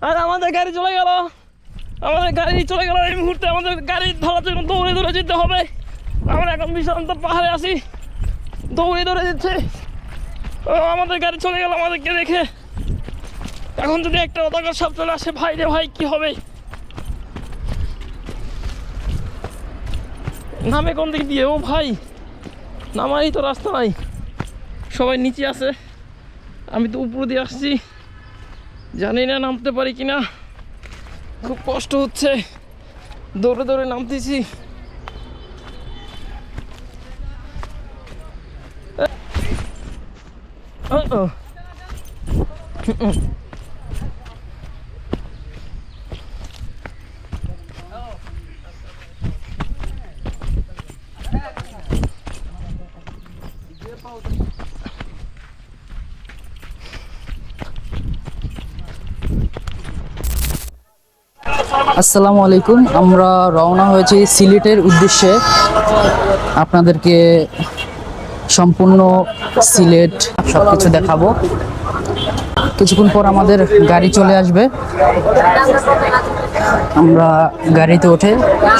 আর আমাদের গাড়ি চলে গেল। আমাদের গাড়ি চলে গেল। এই মুহূর্তে আমাদের গাড়ি ধরার জন্য দৌড়ে দৌড়ে যেতে হবে। আমরা এখন বিশান্ত পাহাড়ে আছি। দৌড়ে দৌড়ে যেতে। আমাদের গাড়ি চলে গেল আমাদেরকে রেখে এখন যদি একটা অদাকার সাপ চলে আসে। ভাই রে ভাই, কি হবে? নামে কোন দিক দিয়ে? ও ভাই, নামারই তো রাস্তা নাই। সবাই নিচে আছে। আমি তো উপর দিয়ে আসছি। জানি না নামতে পারি কিনা। খুব কষ্ট হচ্ছে। দৌড়ে দৌড়ে নামতেছি। ও, আসসালামু আলাইকুম। আমরা রওনা হয়েছি সিলেটের উদ্দেশ্যে। আপনাদেরকে সম্পূর্ণ সিলেট সব কিছু দেখাবো। কিছুক্ষণ পর আমাদের গাড়ি চলে আসবে। আমরা গাড়িতে উঠে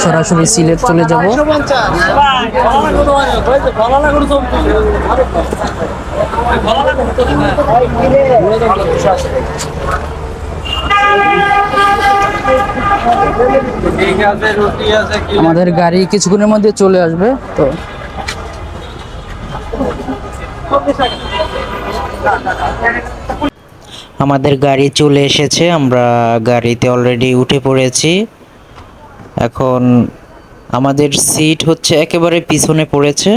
সরাসরি সিলেট চলে যাব। আমাদের গাড়ি কিছুক্ষণের মধ্যে চলে আসবে, তো। আমাদের গাড়ি চলে এসেছে, আমরা গাড়িতে অলরেডি উঠে পড়েছি। এখন আমাদের সিট হচ্ছে একেবারে পিছনে পড়েছে।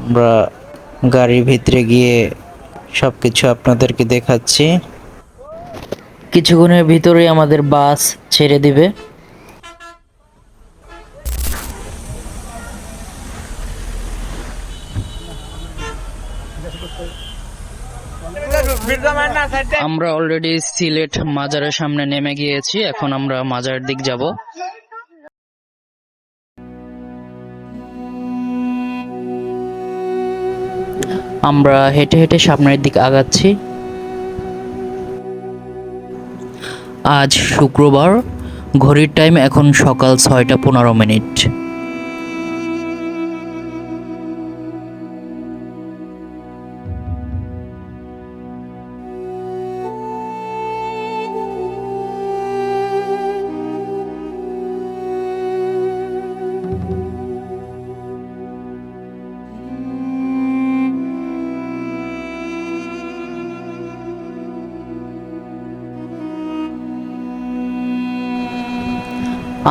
আমরা গাড়ির ভিতরে গিয়ে সব কিছু আপনাদেরকে দেখাচ্ছি। কিছুক্ষণের ভিতরেই আমাদের বাস ছেড়ে দিবে। আমরা অলরেডি সিলেট মাজারের সামনে নেমে গিয়েছি এখন আমরা মাজার দিক যাব। আমরা হেঁটে হেঁটে সামনের দিক আগাচ্ছি। আজ শুক্রবার ঘড়ির টাইম এখন সকাল ছয়টা পনেরো মিনিট।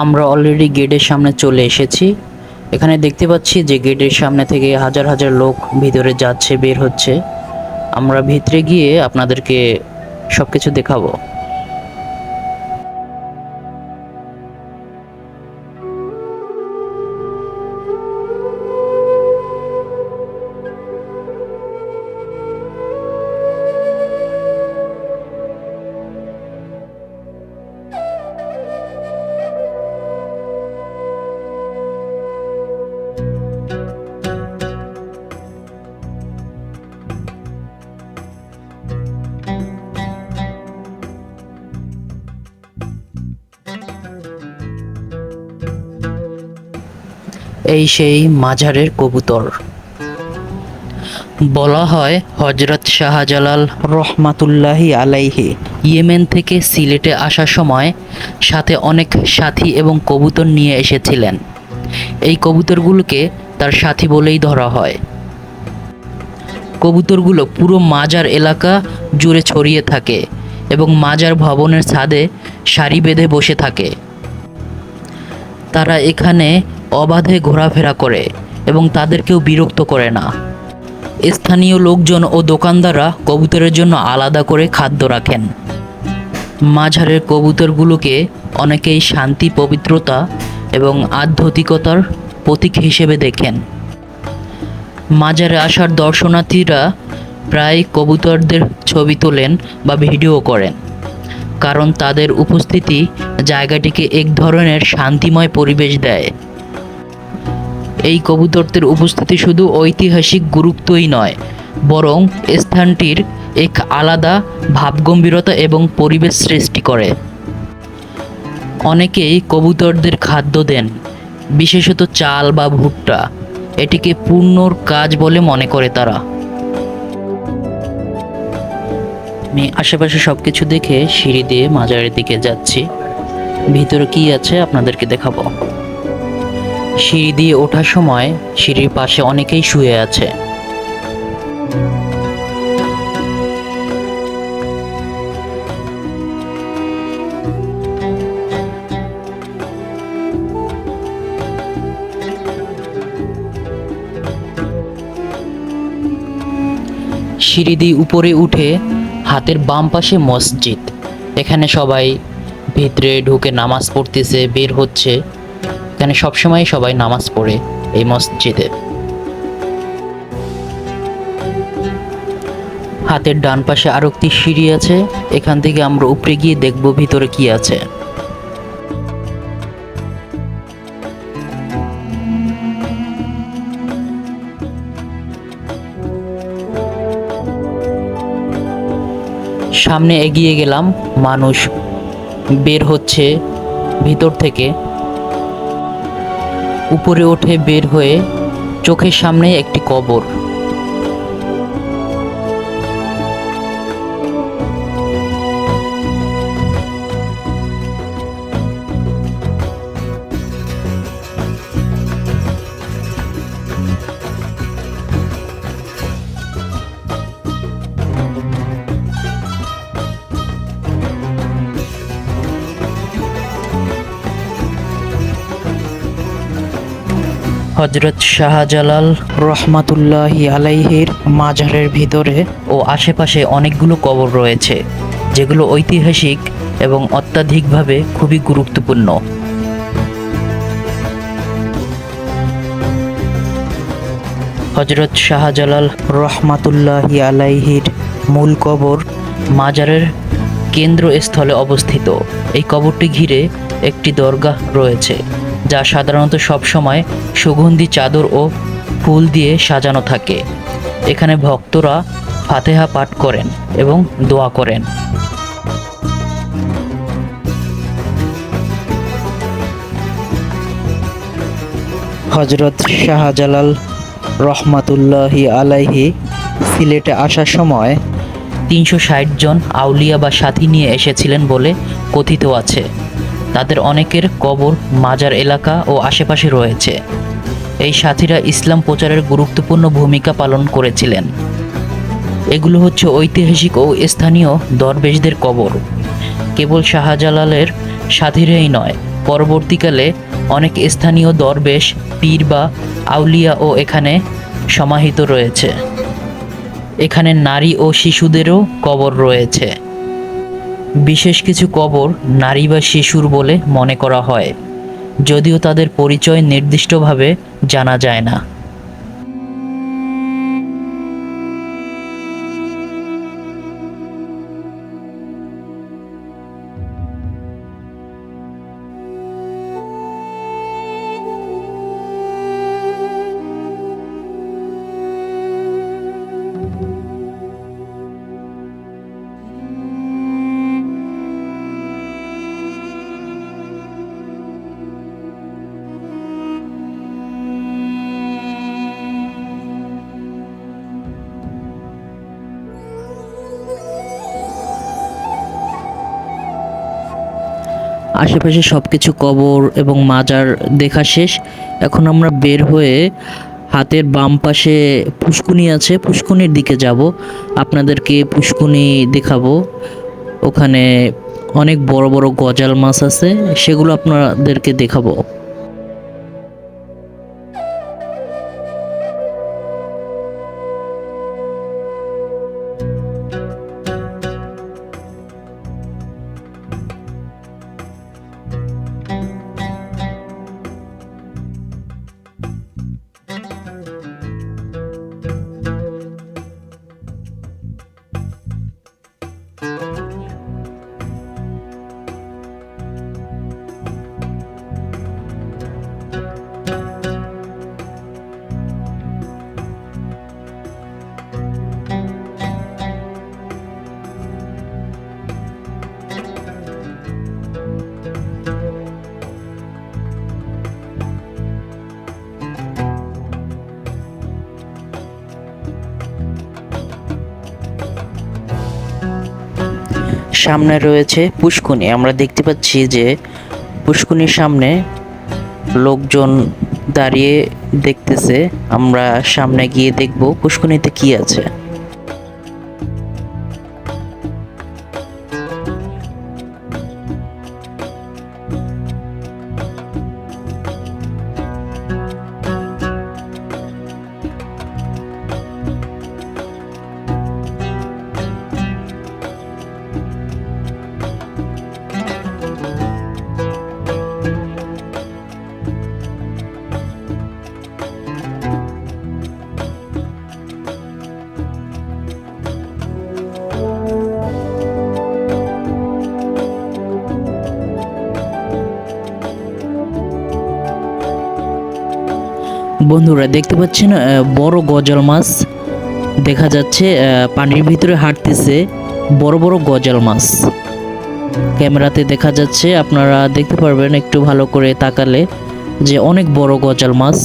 আমরা অলরেডি গেটের সামনে চলে এসেছি। এখানে দেখতে পাচ্ছি যে গেটের সামনে থেকে হাজার হাজার লোক ভিতরে যাচ্ছে, বের হচ্ছে। আমরা ভিতরে গিয়ে আপনাদেরকে সব কিছু দেখাবো। এই সেই মাঝারের কবুতর। বলা হয় হজরত শাহজালাল রহমাতুল্লাহি আলাইহি। ইয়েমেন থেকে সিলেটে আসার সময় সাথে অনেক সাথী এবং কবুতর নিয়ে এসেছিলেন। এই কবুতরগুলোকে তার সাথী বলেই ধরা হয়। কবুতরগুলো পুরো মাজার এলাকা জুড়ে ছড়িয়ে থাকে এবং মাজার ভবনের ছাদে সারি বেঁধে বসে থাকে। তারা এখানে অবাধে ঘোরাফেরা করে এবং তাদেরকেও বিরক্ত করে না। স্থানীয় লোকজন ও দোকানদাররা কবুতরের জন্য আলাদা করে খাদ্য রাখেন। মাঝারের কবুতরগুলোকে অনেকেই শান্তি, পবিত্রতা এবং আধ্যাত্মিকতার প্রতীক হিসেবে দেখেন। মাজারে আসার দর্শনার্থীরা প্রায় কবুতরদের ছবি তোলেন বা ভিডিও করেন, কারণ তাদের উপস্থিতি জায়গাটিকে এক ধরনের শান্তিময় পরিবেশ দেয়। এই কবুতরদের উপস্থিতি শুধু ঐতিহাসিক গুরুত্বই নয়, বরং স্থানটির এক আলাদা ভাবগম্ভীরতা এবং পরিবেশ সৃষ্টি করে। অনেকেই কবুতরদের খাদ্য দেন, বিশেষত চাল বা ভুট্টা। এটিকে পূর্ণর কাজ বলে মনে করে তারা। আমি আশেপাশে সব কিছু দেখে সিঁড়ি দিয়ে মাজারের দিকে যাচ্ছি। ভিতরে কি আছে আপনাদেরকে দেখাবো? সিঁড়ি দিয়ে ওঠার সময় সিঁড়ির পাশে অনেকেই শুয়ে আছে। সিঁড়ি দিয়ে উপরে উঠে হাতের বাম পাশে মসজিদ। এখানে সবাই ভিতরে ঢুকে নামাজ পড়তেছে, বের হচ্ছে। এখানে সবসময় সবাই নামাজ পড়ে এই মসজিদে। হাতের ডান পাশে আরও একটি সিঁড়ি আছে, এখান থেকে আমরা উপরে গিয়ে দেখব ভিতরে কি আছে। সামনে এগিয়ে গেলাম, মানুষ বের হচ্ছে ভিতর থেকে। উপরে উঠে বের হয়ে চোখের সামনে একটি কবর। হজরত শাহজালাল রহমাতুল্লাহি আলাইহির মাজারের ভিতরে ও আশেপাশে অনেকগুলো কবর রয়েছে যেগুলো ঐতিহাসিক এবং অত্যাধিকভাবে খুবই গুরুত্বপূর্ণ। হজরত শাহজালাল রহমাতুল্লাহি আলাইহির মূল কবর মাজারের কেন্দ্রস্থলে অবস্থিত। এই কবরটি ঘিরে একটি দরগাহ রয়েছে। যা সাধারণত সবসময় সুগন্ধি চাদর ও ফুল দিয়ে সাজানো থাকে। এখানে ভক্তরা ফাতেহা পাঠ করেন এবং দোয়া করেন। হজরত শাহজালাল রহমাতুল্লাহি আলাইহি সিলেটে আসার সময় তিনশো ষাট জন আউলিয়া বা সাথী নিয়ে এসেছিলেন বলে কথিত আছে। তাদের অনেকের কবর, মাজার এলাকা ও আশেপাশে রয়েছে। এই সাথীরা ইসলাম প্রচারের গুরুত্বপূর্ণ ভূমিকা পালন করেছিলেন। এগুলো হচ্ছে ঐতিহাসিক ও স্থানীয় দরবেশদের কবর। কেবল শাহজালালের সাথীরাই নয়, পরবর্তীকালে অনেক স্থানীয় দরবেশ, পীর বা আউলিয়াও এখানে সমাহিত রয়েছে। এখানে নারী ও শিশুদেরও কবর রয়েছে। বিশেষ কিছু কবর নারী বা শিশুর বলে মনে করা হয়, যদিও তাদের পরিচয় নির্দিষ্টভাবে জানা যায় না। আশেপাশে সব কিছু কবর এবং মাজার দেখা শেষ। এখন আমরা বের হয়ে হাতের বাম পাশে পুষ্কুনি আছে। পুষ্কুনির দিকে যাব। আপনাদেরকে পুষ্কুনি দেখাবো। ওখানে অনেক বড় বড় গজাল মাছ আছে। সেগুলো আপনাদেরকে দেখাবো। সামনে রয়েছে পুষ্কুনি। আমরা দেখতে পাচ্ছি যে পুষ্কুনির সামনে লোকজন দাঁড়িয়ে দেখতেছে। আমরা সামনে গিয়ে দেখব পুষ্কুনিতে কি আছে। বন্ধুরা দেখতে পাচ্ছেন বড় গজাল মাছ দেখা যাচ্ছে পানির ভিতরে হাঁটতেছে বড় বড় গজাল মাছ। ক্যামেরাতে দেখা যাচ্ছে, আপনারা দেখতে পারবেন একটু ভালো করে তাকালে যে অনেক বড় গজাল মাছ।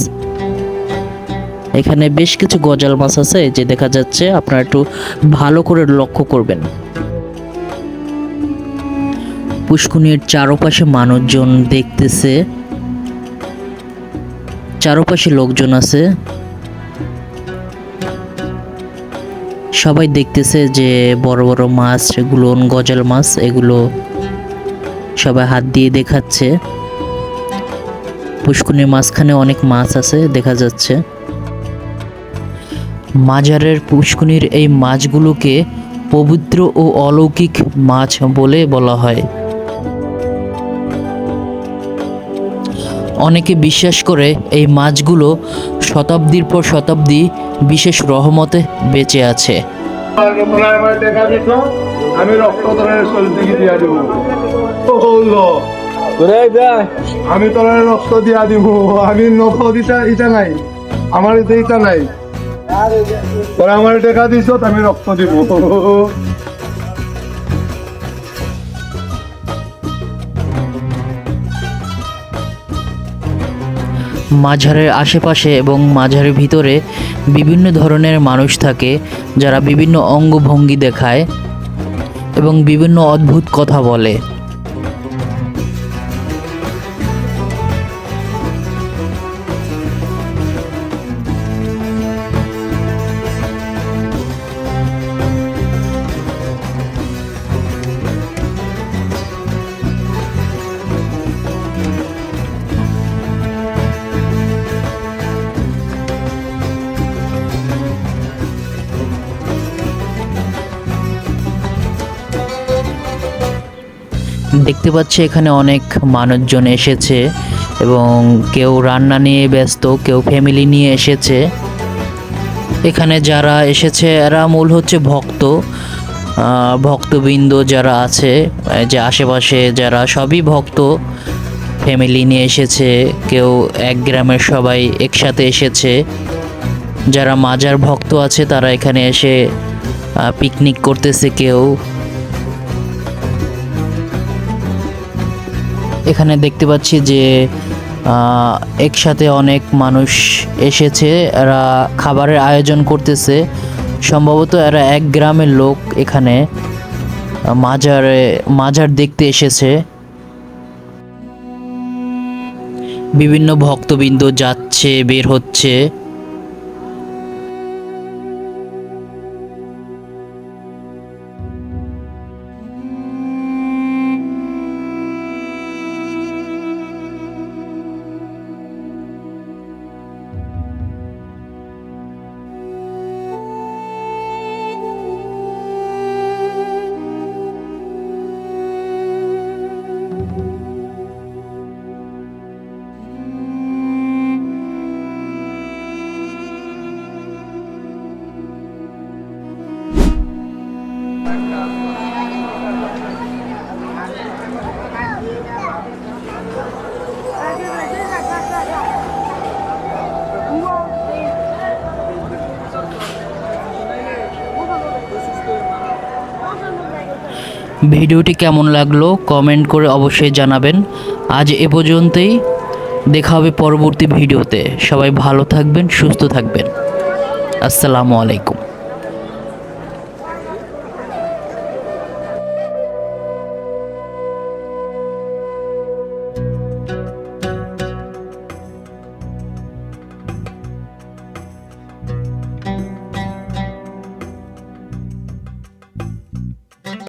এখানে বেশ কিছু গজাল মাছ আছে যে দেখা যাচ্ছে, আপনারা একটু ভালো করে লক্ষ্য করবেন। পুষ্কুনির চারপাশে মানুষজন দেখতেছে। চারপাশে লোকজন আছে। সবাই দেখতেছে যে বড় বড় মাছ এগুলো গজাল মাছ, এগুলো সবাই হাত দিয়ে দেখাচ্ছে। পুষ্কুনির মাঝখানে অনেক মাছ আছে, দেখা যাচ্ছে। মাজারের পুষ্কুনির এই মাছগুলোকে পবিত্র ও অলৌকিক মাছ বলে বলা হয়। অনেকে বিশ্বাস করে এই মাছগুলো শতাব্দীর পর শতাব্দী বিশেষ রহমতে বেঁচে আছে। দেখা আমি রক্ত তোরের দিয়া দিব। আমি তোরা রক্ত দিয়া দিব আমি ইটা ইটা নাই আমার ইটা ইটা নাই। তোরা আমার টাকা দিছ আমি রক্ত দিব। মাঝারের আশেপাশে এবং মাঝারের ভিতরে বিভিন্ন ধরনের মানুষ থাকে, যারা বিভিন্ন অঙ্গভঙ্গি দেখায় এবং বিভিন্ন অদ্ভুত কথা বলে। দেখতে পাচ্ছি এখানে অনেক মানুষজন এসেছে এবং কেউ রান্না নিয়ে ব্যস্ত, কেউ ফ্যামিলি নিয়ে এসেছে। এখানে যারা এসেছে, এরা মূল হচ্ছে ভক্ত। ভক্তবৃন্দ যারা আছে যে আশেপাশে যারা সবই ভক্ত ফ্যামিলি নিয়ে এসেছে, কেউ এক গ্রামের সবাই একসাথে এসেছে। যারা মাজার ভক্ত আছে, তারা এখানে এসে পিকনিক করতেছে কেউ। এখানে দেখতে পাচ্ছি যে একসাথে অনেক মানুষ এসেছে, এরা খাবারের আয়োজন করতেছে। সম্ভবত এরা এক গ্রামের লোক এখানে, মাজারে, মাজার দেখতে এসেছে। বিভিন্ন ভক্তবৃন্দ যাচ্ছে, বের হচ্ছে। ভিডিওটি কেমন লাগল কমেন্ট করে অবশ্যই জানাবেন। আজ এ পর্যন্তই। দেখা হবে পরবর্তী ভিডিওতে। সবাই ভালো থাকবেন, সুস্থ থাকবেন। আসসালামু আলাইকুম।